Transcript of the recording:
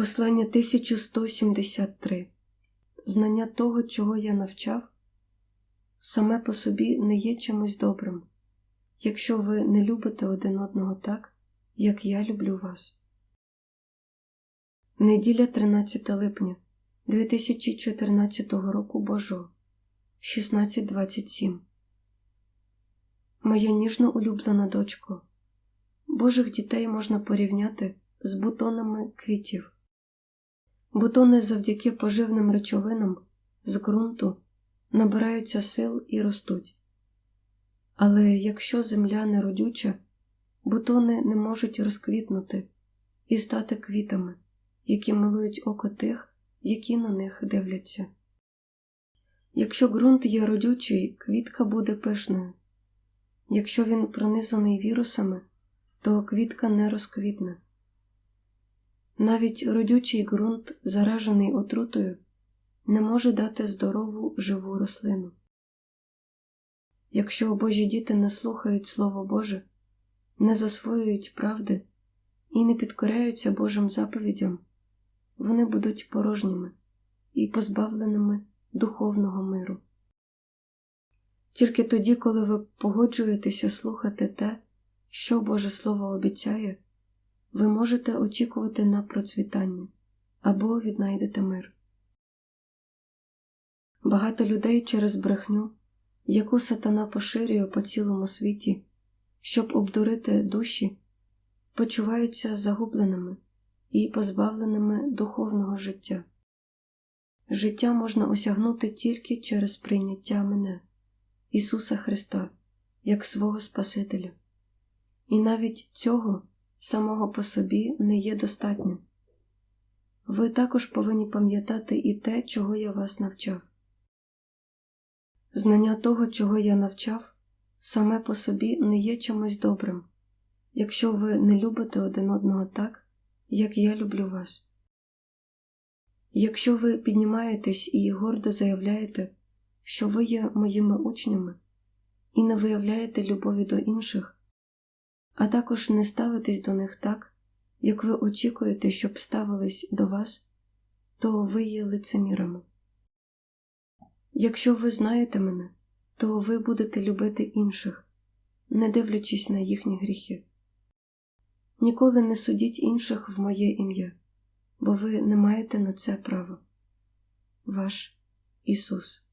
Послання 1173 Знання того, чого я навчав, саме по собі не є чимось добрим, якщо ви не любите один одного так, як я люблю вас. Неділя 13 липня 2014 року Божого 16.27 Моя ніжно улюблена дочко. Божих дітей можна порівняти з бутонами квітів. Бутони завдяки поживним речовинам з ґрунту набираються сил і ростуть. Але якщо земля не родюча, бутони не можуть розквітнути і стати квітами, які милують око тих, які на них дивляться. Якщо ґрунт є родючий, квітка буде пишною. Якщо він пронизаний вірусами, то квітка не розквітне. Навіть родючий ґрунт, заражений отрутою, не може дати здорову живу рослину. Якщо Божі діти не слухають Слово Боже, не засвоюють правди і не підкоряються Божим заповідям, вони будуть порожніми і позбавленими духовного миру. Тільки тоді, коли ви погоджуєтеся слухати те, що Боже Слово обіцяє, ви можете очікувати на процвітання або віднайдете мир. Багато людей через брехню, яку сатана поширює по цілому світі, щоб обдурити душі, почуваються загубленими і позбавленими духовного життя. Життя можна осягнути тільки через прийняття мене, Ісуса Христа, як свого Спасителя, і навіть цього самого по собі не є достатньо. Ви також повинні пам'ятати і те, чого я вас навчав. Знання того, чого я навчав, саме по собі не є чимось добрим, якщо ви не любите один одного так, як я люблю вас. Якщо ви піднімаєтесь і гордо заявляєте, що ви є моїми учнями і не виявляєте любові до інших, а також не ставитесь до них так, як ви очікуєте, щоб ставились до вас, то ви є лицемірами. Якщо ви знаєте мене, то ви будете любити інших, не дивлячись на їхні гріхи. Ніколи не судіть інших в моє ім'я, бо ви не маєте на це права. Ваш Ісус